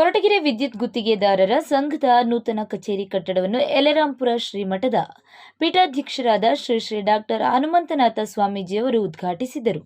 ಕೊರಟಗೆರೆ ವಿದ್ಯುತ್ ಗುತ್ತಿಗೆದಾರರ ಸಂಘದ ನೂತನ ಕಚೇರಿ ಕಟ್ಟಡವನ್ನು ಯಲೆರಾಂಪುರ ಶ್ರೀಮಠದ ಪೀಠಾಧ್ಯಕ್ಷರಾದ ಶ್ರೀ ಶ್ರೀ ಡಾಕ್ಟರ್ ಹನುಮಂತನಾಥ ಸ್ವಾಮೀಜಿಯವರು ಉದ್ಘಾಟಿಸಿದರು.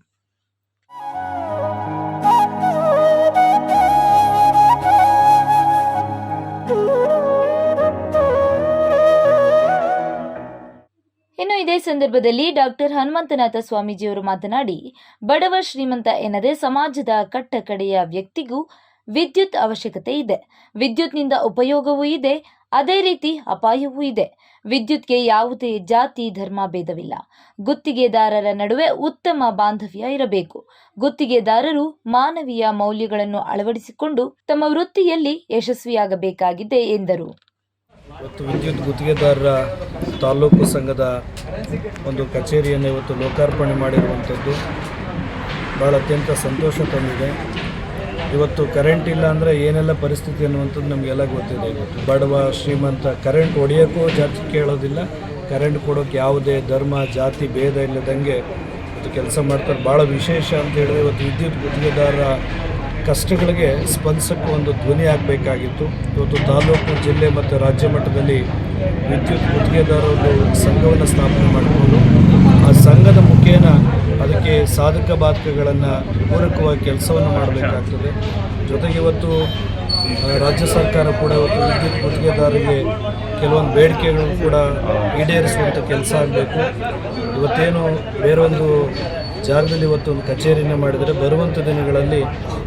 ಇನ್ನು ಇದೇ ಸಂದರ್ಭದಲ್ಲಿ ಡಾಕ್ಟರ್ ಹನುಮಂತನಾಥ ಸ್ವಾಮೀಜಿಯವರು ಮಾತನಾಡಿ, ಬಡವ ಶ್ರೀಮಂತ ಎನ್ನದೆ ಸಮಾಜದ ಕಟ್ಟಕಡೆಯ ವ್ಯಕ್ತಿಗೂ ವಿದ್ಯುತ್ ಅವಶ್ಯಕತೆ ಇದೆ. ವಿದ್ಯುತ್ನಿಂದ ಉಪಯೋಗವೂ ಇದೆ. ಅದೇ ರೀತಿ ಅಪಾಯವೂ ಇದೆ. ವಿದ್ಯುತ್ಗೆ ಯಾವುದೇ ಜಾತಿ, ಧರ್ಮ, ಭೇದವಿಲ್ಲ. ಗುತ್ತಿಗೆದಾರರ ನಡುವೆ ಉತ್ತಮ ಬಾಂಧವ್ಯ ಇರಬೇಕು. ಗುತ್ತಿಗೆದಾರರು ಮಾನವೀಯ ಮೌಲ್ಯಗಳನ್ನು ಅಳವಡಿಸಿಕೊಂಡು ತಮ್ಮ ವೃತ್ತಿಯಲ್ಲಿ ಯಶಸ್ವಿಯಾಗಬೇಕಾಗಿದೆ ಎಂದರು. ವಿದ್ಯುತ್ ಗುತ್ತಿಗೆದಾರರ ತಾಲೂಕು ಸಂಘದ ಒಂದು ಕಚೇರಿಯನ್ನು ಇವತ್ತು ಲೋಕಾರ್ಪಣೆ ಮಾಡಿರುವಂಥದ್ದು ಬಹಳ ಅತ್ಯಂತ ಸಂತೋಷ ತಂದಿದೆ. ಇವತ್ತು ಕರೆಂಟ್ ಇಲ್ಲ ಅಂದರೆ ಏನೆಲ್ಲ ಪರಿಸ್ಥಿತಿ ಅನ್ನುವಂಥದ್ದು ನಮಗೆಲ್ಲ ಗೊತ್ತಿದೆ ಇವತ್ತು. ಬಡವ, ಶ್ರೀಮಂತ ಕರೆಂಟ್ ಹೊಡೆಯೋಕ್ಕೂ ಜಾತಿ ಕೇಳೋದಿಲ್ಲ. ಕರೆಂಟ್ ಕೊಡೋಕ್ಕೆ ಯಾವುದೇ ಧರ್ಮ, ಜಾತಿ, ಭೇದ ಇಲ್ಲದಂಗೆ ಇವತ್ತು ಕೆಲಸ ಮಾಡ್ತಾರೆ. ಭಾಳ ವಿಶೇಷ ಅಂತ ಹೇಳಿದ್ರೆ ಇವತ್ತು ವಿದ್ಯುತ್ ಗುತ್ತಿಗೆದಾರರ ಕಷ್ಟಗಳಿಗೆ ಸ್ಪಂದಿಸೋಕ್ಕೂ ಒಂದು ಧ್ವನಿ ಆಗಬೇಕಾಗಿತ್ತು. ಇವತ್ತು ತಾಲೂಕು, ಜಿಲ್ಲೆ ಮತ್ತು ರಾಜ್ಯ ಮಟ್ಟದಲ್ಲಿ ವಿದ್ಯುತ್ ಗುತ್ತಿಗೆದಾರರು ಸಂಘವನ್ನು ಸ್ಥಾಪನೆ ಮಾಡಿಕೊಂಡು ಆ ಸಂಘದ ಮುಖೇನ ಅದಕ್ಕೆ ಸಾಧಕ ಬಾಧಕಗಳನ್ನು ಪೂರಕುವ ಕೆಲಸವನ್ನು ಮಾಡಬೇಕಾಗ್ತದೆ. ಜೊತೆಗೆ ಇವತ್ತು ರಾಜ್ಯ ಸರ್ಕಾರ ಕೂಡ ಇವತ್ತು ವಿದ್ಯುತ್ ಗುತ್ತಿಗೆದಾರರಿಗೆ ಕೆಲವೊಂದು ಬೇಡಿಕೆಗಳು ಕೂಡ ಈಡೇರಿಸುವಂಥ ಕೆಲಸ ಆಗಬೇಕು. ಇವತ್ತೇನು ಬೇರೊಂದು ಜಾಗದಲ್ಲಿ ಇವತ್ತು ಒಂದು ಕಚೇರಿಯನ್ನು ಮಾಡಿದರೆ ಬರುವಂಥ ದಿನಗಳಲ್ಲಿ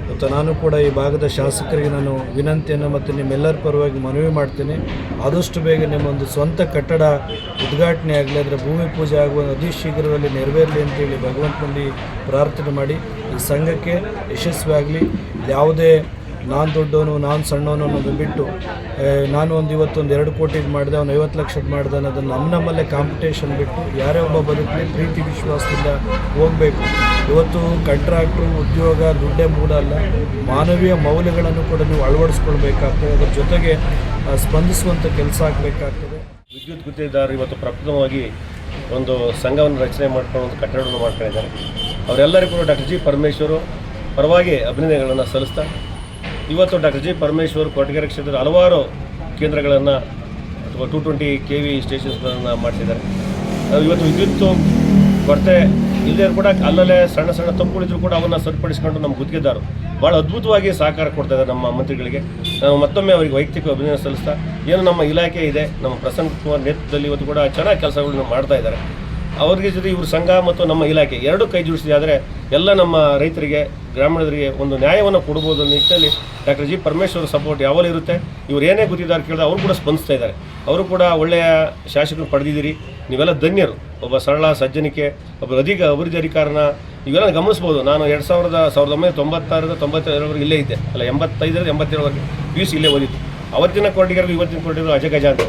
ಇವತ್ತು ನಾನು ಕೂಡ ಈ ಭಾಗದ ಶಾಸಕರಿಗೆ ನಾನು ವಿನಂತಿಯನ್ನು ಮತ್ತು ನಿಮ್ಮೆಲ್ಲರ ಪರವಾಗಿ ಮನವಿ ಮಾಡ್ತೀನಿ. ಆದಷ್ಟು ಬೇಗ ನಿಮ್ಮೊಂದು ಸ್ವಂತ ಕಟ್ಟಡ ಉದ್ಘಾಟನೆ ಆಗಲಿ, ಅದರ ಭೂಮಿ ಪೂಜೆ ಆಗುವ ಅತಿ ಶೀಘ್ರದಲ್ಲಿ ನೆರವೇರಲಿ ಅಂತೇಳಿ ಭಗವಂತನಲ್ಲಿ ಪ್ರಾರ್ಥನೆ ಮಾಡಿ. ಈ ಸಂಘಕ್ಕೆ ಯಶಸ್ವಿಯಾಗಲಿ. ಯಾವುದೇ ನಾನು ದೊಡ್ಡವನು, ನಾನು ಸಣ್ಣವನು ಅನ್ನೋದು ಬಿಟ್ಟು ನಾನು ಒಂದು ಇವತ್ತು ಒಂದು ಎರಡು ಕೋಟಿಗೆ ಮಾಡಿದೆ, ಅವ್ನು ಐವತ್ತು ಲಕ್ಷಕ್ಕೆ ಮಾಡಿದೆ ಅನ್ನೋದನ್ನು ನಮ್ಮ ನಮ್ಮಲ್ಲೇ ಕಾಂಪಿಟೇಷನ್ ಬಿಟ್ಟು ಯಾರೇ ಒಬ್ಬ ಬದುಕಲಿ ಪ್ರೀತಿ, ವಿಶ್ವಾಸದಿಂದ ಹೋಗಬೇಕು. ಇವತ್ತು ಕಾಂಟ್ರಾಕ್ಟ್ರು ಉದ್ಯೋಗ, ದುಡ್ಡೇ ಮೂಲ ಅಲ್ಲ, ಮಾನವೀಯ ಮೌಲ್ಯಗಳನ್ನು ಕೂಡ ನೀವು ಅಳವಡಿಸ್ಕೊಳ್ಬೇಕಾಗ್ತದೆ. ಅದರ ಜೊತೆಗೆ ಸ್ಪಂದಿಸುವಂಥ ಕೆಲಸ ಆಗಬೇಕಾಗ್ತದೆ. ವಿದ್ಯುತ್ ಗುತ್ತಿಗೆದಾರರು ಇವತ್ತು ಪ್ರಪ್ರಥಮವಾಗಿ ಒಂದು ಸಂಘವನ್ನು ರಚನೆ ಮಾಡ್ಕೊಂಡು ಒಂದು ಕಟ್ಟಡವನ್ನು ಮಾಡ್ಕೊಂಡಿದ್ದಾರೆ. ಅವರೆಲ್ಲರಿಗೂ ಡಾಕ್ಟರ್ ಜಿ ಪರಮೇಶ್ವರು ಪರವಾಗಿ ಅಭಿನಂದನೆಗಳನ್ನು ಸಲ್ಲಿಸ್ತಾ ಇವತ್ತು ಡಾಕ್ಟರ್ ಜಿ ಪರಮೇಶ್ವರ್ ಕೊರಟಗೆರೆ ಕ್ಷೇತ್ರದ ಹಲವಾರು ಕೇಂದ್ರಗಳನ್ನು ಅಥವಾ ಟು ಟ್ವೆಂಟಿ ಕೆ ವಿ ಸ್ಟೇಷನ್ಸ್ಗಳನ್ನು ಮಾಡಿಸಿದ್ದಾರೆ ಇವತ್ತು ವಿದ್ಯುತ್ ಕೊರತೆ ಇಲ್ಲದೇ ಕೂಡ ಅಲ್ಲಲ್ಲೇ ಸಣ್ಣ ಸಣ್ಣ ತಪ್ಪುಗಳಿದ್ರು ಕೂಡ ಅವನ್ನ ಸರಿಪಡಿಸ್ಕೊಂಡು ನಮ್ಮ ಗುತ್ತಿಗೆದಾರರು ಭಾಳ ಅದ್ಭುತವಾಗಿ ಸಹಕಾರ ಕೊಡ್ತಾ ಇದ್ದಾರೆ ನಮ್ಮ ಮಂತ್ರಿಗಳಿಗೆ. ನಾವು ಮತ್ತೊಮ್ಮೆ ಅವರಿಗೆ ವೈಯಕ್ತಿಕ ಅಭಿನಂದನೆ ಸಲ್ಲಿಸ್ತಾ, ಏನು ನಮ್ಮ ಇಲಾಖೆ ಇದೆ, ನಮ್ಮ ಪ್ರಸನ್ನ ಕುಮಾರ್ ನೇತೃತ್ವದಲ್ಲಿ ಇವತ್ತು ಕೂಡ ಚೆನ್ನಾಗಿ ಕೆಲಸಗಳನ್ನು ಮಾಡ್ತಾ ಇದ್ದಾರೆ. ಅವ್ರಿಗೆ ಜೊತೆ ಇವ್ರ ಸಂಘ ಮತ್ತು ನಮ್ಮ ಇಲಾಖೆ ಎರಡು ಕೈ ಜೋಡಿಸಿದೆ. ಆದರೆ ಎಲ್ಲ ನಮ್ಮ ರೈತರಿಗೆ, ಗ್ರಾಮೀಣರಿಗೆ ಒಂದು ನ್ಯಾಯವನ್ನು ಕೊಡ್ಬೋದು ಅನ್ನೋ ನಿಟ್ಟಿನಲ್ಲಿ ಡಾಕ್ಟರ್ ಜಿ ಪರಮೇಶ್ವರ್ ಸಪೋರ್ಟ್ ಯಾವಾಗಲೂ ಇರುತ್ತೆ? ಇವ್ರು ಏನೇ ಗೊತ್ತಿದ್ದಾರೆ ಕೇಳಿದ್ರೆ ಅವರು ಕೂಡ ಸ್ಪಂದಿಸ್ತಾ ಇದ್ದಾರೆ. ಅವರು ಕೂಡ ಒಳ್ಳೆಯ ಶಾಸಕರು ಪಡೆದಿದ್ದೀರಿ. ನೀವೆಲ್ಲ ಧನ್ಯರು. ಒಬ್ಬ ಸರಳ, ಸಜ್ಜನಿಕೆ, ಒಬ್ಬ ಅಧಿಕ ಅಭಿವೃದ್ಧಿ ಅಧಿಕಾರನ ಇವೆಲ್ಲ ಗಮನಿಸ್ಬೋದು. ನಾನು ಎರಡು ಸಾವಿರದ ಸಾವಿರದ ಒಂಬೈನೂರ ತೊಂಬತ್ತಾರರಿಂದ ತೊಂಬತ್ತೇಳರವರೆಗೆ ಇಲ್ಲೇ ಇದ್ದೆ. ಅಲ್ಲ, ಎಂಬತ್ತೈದರಿಂದ ಎಂಬತ್ತೇಳವರೆಗೆ ಪಿ ಯು ಸಿ ಇಲ್ಲೇ ಓದಿತ್ತು ಅವತ್ತಿನ ಕೊರಟಿಗರು ಇವತ್ತಿನ ಕೊರಟಿಗರು ಅಜಗಜ ಅಂತ.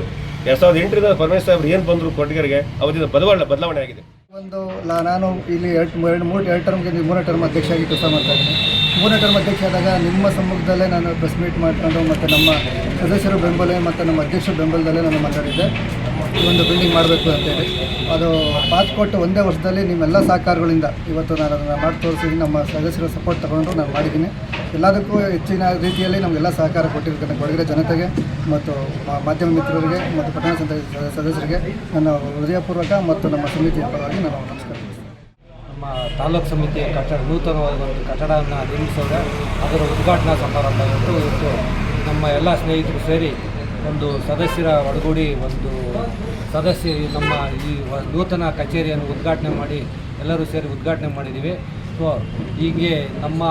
ಎರಡು ಸಾವಿರದ ಎಂಟರಿಂದ ಪರಮೇಶ್ ಸಾಹೇಬ್ರು ಏನು ಬಂದರು ಕೊರಟಿಗರಿಗೆ ಅವತ್ತಿನ ಬದಲಾವಣೆ ಬದಲಾವಣೆ ಆಗಿದೆ. ಒಂದು ನಾನು ಇಲ್ಲಿ ಎರಡು ಎರಡು ಮೂರು ಎರಡು ಟರ್ಮ್ಗೆ ಮೂರನೇ ಟರ್ಮ್ ಅಧ್ಯಕ್ಷರಾಗಿ ಕೆಲಸ ಮಾಡ್ತಾ ಇದ್ದೀನಿ. ಮೂರನೇ ಟರ್ಮ್ ಅಧ್ಯಕ್ಷ ಆದಾಗ ನಿಮ್ಮ ಸಮ್ಮುಖದಲ್ಲೇ ನಾನು ಪ್ರೆಸ್ ಮೀಟ್ ಮಾಡಿಕೊಂಡು ಮತ್ತು ನಮ್ಮ ಸದಸ್ಯರ ಬೆಂಬಲ ಮತ್ತು ನಮ್ಮ ಅಧ್ಯಕ್ಷರ ಬೆಂಬಲದಲ್ಲೇ ನಾನು ಮಾತಾಡಿದ್ದೆ. ಒಂದು ಬಿಲ್ಡಿಂಗ್ ಮಾಡಬೇಕು ಅಂತೇಳಿ ಅದು ಪಾಸ್ ಕೊಟ್ಟು ಒಂದೇ ವರ್ಷದಲ್ಲಿ ನಿಮ್ಮೆಲ್ಲ ಸಹಕಾರಗಳಿಂದ ಇವತ್ತು ನಾನು ಅದನ್ನು ಮಾಡಿ ತೋರಿಸಿ ನಮ್ಮ ಸದಸ್ಯರ ಸಪೋರ್ಟ್ ತಗೊಂಡು ನಾನು ಮಾಡಿದ್ದೀನಿ. ಎಲ್ಲದಕ್ಕೂ ಹೆಚ್ಚಿನ ರೀತಿಯಲ್ಲಿ ನಮಗೆಲ್ಲ ಸಹಕಾರ ಕೊಟ್ಟಿರ್ತಕ್ಕಂಥ ಕೊಡಗಿರ ಜನತೆಗೆ ಮತ್ತು ಮಾಧ್ಯಮ ಮಿತ್ರರಿಗೆ ಮತ್ತು ಪಟ್ಟಣ ಸದಸ್ಯರಿಗೆ ನನ್ನ ಹೃದಯಪೂರ್ವಕ ಮತ್ತು ನಮ್ಮ ಸಮಿತಿಯ ಪರವಾಗಿ ನಾನು ನಮಸ್ಕಾರ ನಮ್ಮ ತಾಲೂಕು ಸಮಿತಿಯ ಕಟ್ಟಡ ನೂತನವಾದ ಒಂದು ಕಟ್ಟಡವನ್ನು ನಿರ್ಮಿಸಿದಾಗ ಅದರ ಉದ್ಘಾಟನಾ ಸಮಾರಂಭ ಇವತ್ತು. ಇವತ್ತು ನಮ್ಮ ಎಲ್ಲ ಸ್ನೇಹಿತರು ಸೇರಿ ಒಂದು ಸದಸ್ಯರ ಒಡಗೂಡಿ ಒಂದು ಸದಸ್ಯ ನಮ್ಮ ಈ ನೂತನ ಕಚೇರಿಯನ್ನು ಉದ್ಘಾಟನೆ ಮಾಡಿ ಎಲ್ಲರೂ ಸೇರಿ ಉದ್ಘಾಟನೆ ಮಾಡಿದ್ದೀವಿ. ಸೊ ಹೀಗೆ ನಮ್ಮ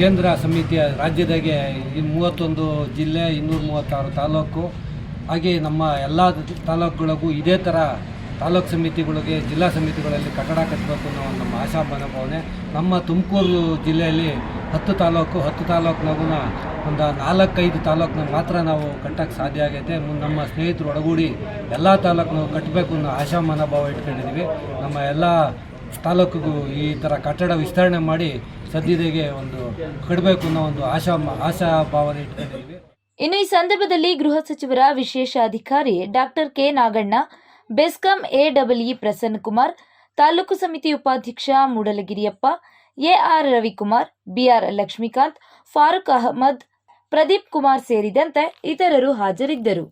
ಕೇಂದ್ರ ಸಮಿತಿಯ ರಾಜ್ಯದಾಗೆ ಈ ಮೂವತ್ತೊಂದು ಜಿಲ್ಲೆ, ಇನ್ನೂರ ಮೂವತ್ತಾರು ತಾಲೂಕು, ಹಾಗೆ ನಮ್ಮ ಎಲ್ಲ ತಾಲೂಕುಗಳಿಗೂ ಇದೇ ಥರ ತಾಲೂಕು ಸಮಿತಿಗಳಿಗೆ, ಜಿಲ್ಲಾ ಸಮಿತಿಗಳಲ್ಲಿ ಕಟ್ಟಡ ಕಟ್ಟಬೇಕು ಅನ್ನೋ ನಮ್ಮ ಆಶಾ ಮನೋಭಾವನೆ. ನಮ್ಮ ತುಮಕೂರು ಜಿಲ್ಲೆಯಲ್ಲಿ ಹತ್ತು ತಾಲೂಕು, ಹತ್ತು ತಾಲೂಕಿನಾಗೂ ಒಂದು ನಾಲ್ಕೈದು ತಾಲೂಕಿನ ಮಾತ್ರ ನಾವು ಕಟ್ಟಕ್ಕೆ ಸಾಧ್ಯ ಆಗೈತೆ. ನಮ್ಮ ಸ್ನೇಹಿತರು ಒಡಗೂಡಿ ಎಲ್ಲ ತಾಲೂಕು ಕಟ್ಟಬೇಕು ಅನ್ನೋ ಆಶಾ ಮನೋಭಾವ ಇಟ್ಕೊಂಡಿದ್ದೀವಿ ನಮ್ಮ ಎಲ್ಲ ತಾಲೂಕಿಗೂ ಈ ಥರ ಕಟ್ಟಡ ವಿಸ್ತರಣೆ ಮಾಡಿ ಸದ್ಯದಾಗೆ ಒಂದು ಕಡಬೇಕು ಅನ್ನೋ ಒಂದು ಆಶಾ ಆಶಾ ಭಾವನೆ ಇಟ್ಕೊಂಡಿದ್ದೀವಿ. ಇನ್ನು ಈ ಸಂದರ್ಭದಲ್ಲಿ ಗೃಹ ಸಚಿವರ ವಿಶೇಷ ಅಧಿಕಾರಿ ಡಾಕ್ಟರ್ ಕೆ ನಾಗಣ್ಣ, ಬೆಸ್ಕಾಂ ಎಡಬ್ಲ್ಇ ಪ್ರಸನ್ನಕುಮಾರ್, ತಾಲೂಕು ಸಮಿತಿ ಉಪಾಧ್ಯಕ್ಷ ಮೂಡಲಗಿರಿಯಪ್ಪ ಎಆರ್ ರವಿಕುಮಾರ್ ಬಿಆರ್ ಲಕ್ಷ್ಮೀಕಾಂತ್, ಫಾರೂಕ್ ಅಹಮದ್, ಪ್ರದೀಪ್ ಕುಮಾರ್ ಸೇರಿದಂತೆ ಇತರರು ಹಾಜರಿದ್ದರು.